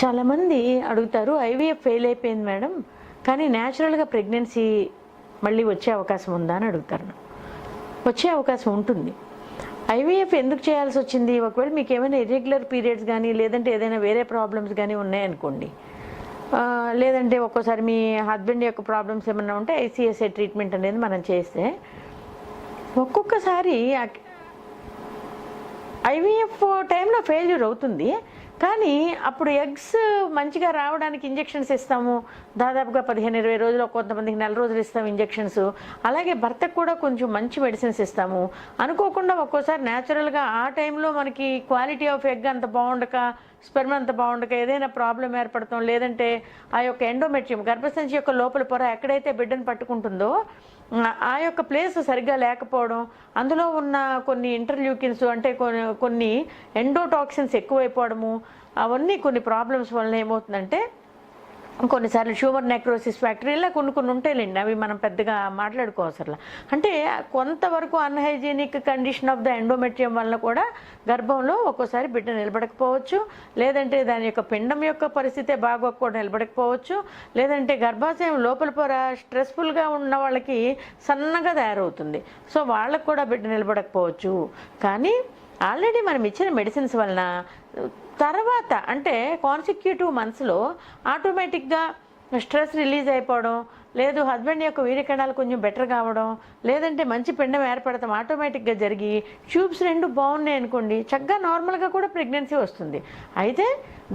చాలామంది అడుగుతారు IVF fail అయిపోయింది మేడం కానీ న్యాచురల్గా ప్రెగ్నెన్సీ మళ్ళీ వచ్చే అవకాశం ఉందా అని అడుగుతారు. వచ్చే అవకాశం ఉంటుంది. ఐవీఎఫ్ ఎందుకు చేయాల్సి వచ్చింది? ఒకవేళ మీకు ఏమైనా ఇర్రెగ్యులర్ పీరియడ్స్ కానీ లేదంటే ఏదైనా వేరే ప్రాబ్లమ్స్ కానీ ఉన్నాయనుకోండి. లేదంటే ఒక్కోసారి మీ హస్బెండ్ యొక్క ప్రాబ్లమ్స్ ఏమైనా ఉంటే ఐసీఎస్ఏ ట్రీట్మెంట్ అనేది మనం చేస్తే ఒక్కొక్కసారి ఐవీఎఫ్ టైంలో ఫెయిల్యూర్ అవుతుంది. కానీ అప్పుడు ఎగ్స్ మంచిగా రావడానికి ఇంజెక్షన్స్ ఇస్తాము. దాదాపుగా పదిహేను ఇరవై రోజులు కొంతమందికి నెల రోజులు ఇస్తాము ఇంజెక్షన్స్. అలాగే భర్తకు కూడా కొంచెం మంచి మెడిసిన్స్ ఇస్తాము. అనుకోకుండా ఒక్కోసారి న్యాచురల్గా ఆ టైంలో మనకి క్వాలిటీ ఆఫ్ ఎగ్ అంత బాగుండక స్పెర్మ్ అంత బాగుండక ఏదైనా ప్రాబ్లం ఏర్పడతాం లేదంటే ఆ యొక్క ఎండోమెట్రియం గర్భసంచి యొక్క లోపల పొర ఎక్కడైతే బిడ్డను పట్టుకుంటుందో ఆ- యొక్క ప్లేస్ సరిగ్గా లేకపోవడం అందులో ఉన్న కొన్ని ఇంటర్ల్యూకిన్స్ అంటే కొన్ని కొన్ని ఎండోటాక్సిన్స్ ఎక్కువైపోవడము అవన్నీ కొన్ని ప్రాబ్లమ్స్ వలన ఏమవుతుందంటే కొన్నిసార్లు షుగర్ నెక్రోసిస్ ఫ్యాక్టరీ ఇలా కొన్ని కొన్ని ఉంటాయిలేండి. అవి మనం పెద్దగా మాట్లాడుకోవసరలా అంటే కొంతవరకు unhygienic condition of the endometrium వలన కూడా గర్భంలో ఒక్కోసారి బిడ్డ నిలబడకపోవచ్చు. లేదంటే దాని యొక్క పిండం యొక్క పరిస్థితే బాగోకపోవడం నిలబడకపోవచ్చు. లేదంటే గర్భాశయం లోపల పొర స్ట్రెస్ఫుల్గా ఉన్న వాళ్ళకి సన్నగా తయారవుతుంది. సో వాళ్ళకు కూడా బిడ్డ నిలబడకపోవచ్చు. కానీ ఆల్రెడీ మనం ఇచ్చిన మెడిసిన్స్ వలన తర్వాత అంటే కాన్సిక్యూటివ్ మంత్స్లో ఆటోమేటిక్గా స్ట్రెస్ రిలీజ్ అయిపోవడం లేదు హస్బెండ్ యొక్క వీర్యకణాలు కొంచెం బెటర్ కావడం లేదంటే మంచి పిండం ఏర్పడతాం ఆటోమేటిక్గా జరిగి ట్యూబ్స్ రెండు బాగున్నాయి అనుకోండి చక్కగా నార్మల్గా కూడా ప్రెగ్నెన్సీ వస్తుంది. అయితే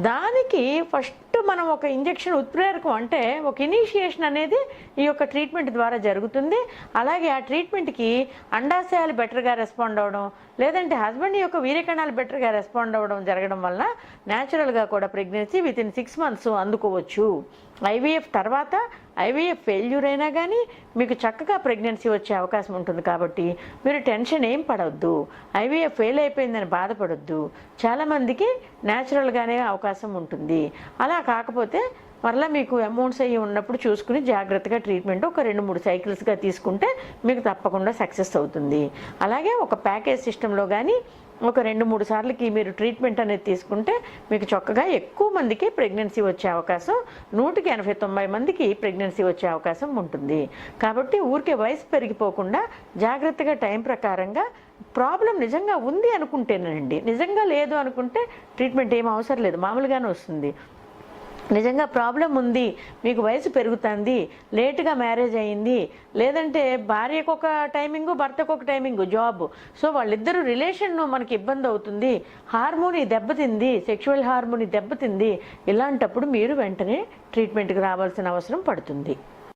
దానికి ఫస్ట్ మనం ఒక ఇంజెక్షన్ ఉత్ప్రేరకం అంటే ఒక ఇనీషియేషన్ అనేది ఈ యొక్క ట్రీట్మెంట్ ద్వారా జరుగుతుంది. అలాగే ఆ ట్రీట్మెంట్కి అండాశయాలు బెటర్గా రెస్పాండ్ అవ్వడం లేదంటే హస్బెండ్ యొక్క వీర్యకణాలు బెటర్గా రెస్పాండ్ అవ్వడం జరగడం వల్ల న్యాచురల్గా కూడా pregnancy within six months అందుకోవచ్చు ఐవీఎఫ్ తర్వాత ఐవీఎఫ్ ఫెయిల్యూర్ అయినా కానీ మీకు చక్కగా ప్రెగ్నెన్సీ వచ్చే అవకాశం ఉంటుంది కాబట్టి మీరు టెన్షన్ ఏం పడవద్దు ఐవీఏ ఫెయిల్ అయిపోయిందని బాధపడొద్దు. చాలామందికి న్యాచురల్గానే అవకాశం ఉంటుంది. అలా కాకపోతే మరలా మీకు అమౌంట్స్ అయ్యి ఉన్నప్పుడు చూసుకుని జాగ్రత్తగా ట్రీట్మెంట్ ఒక రెండు మూడు సైకిల్స్గా తీసుకుంటే మీకు తప్పకుండా సక్సెస్ అవుతుంది. అలాగే ఒక ప్యాకేజ్ సిస్టంలో కానీ ఒక రెండు మూడు సార్లకి మీరు ట్రీట్మెంట్ అనేది తీసుకుంటే మీకు చక్కగా ఎక్కువ మందికి ప్రెగ్నెన్సీ వచ్చే అవకాశం నూటికి ఎనభై తొంభై మందికి ప్రెగ్నెన్సీ వచ్చే అవకాశం ఉంటుంది. కాబట్టి ఊరికే వయసు పెరిగిపోకుండా జాగ్రత్తగా టైం ప్రకారంగా ప్రాబ్లం నిజంగా ఉంది అనుకుంటేనండి. నిజంగా లేదు అనుకుంటే ట్రీట్మెంట్ ఏం అవసరం లేదు. మామూలుగానే వస్తుంది. నిజంగా ప్రాబ్లం ఉంది మీకు వయసు పెరుగుతుంది లేటుగా మ్యారేజ్ అయ్యింది లేదంటే భార్యకు ఒక టైమింగు భర్తకు ఒక టైమింగు జాబ్. సో వాళ్ళిద్దరు రిలేషన్ మనకి ఇబ్బంది అవుతుంది హార్మోని దెబ్బతింది సెక్షువల్ హార్మోని దెబ్బతింది ఇలాంటప్పుడు మీరు వెంటనే ట్రీట్మెంట్కి రావాల్సిన అవసరం పడుతుంది.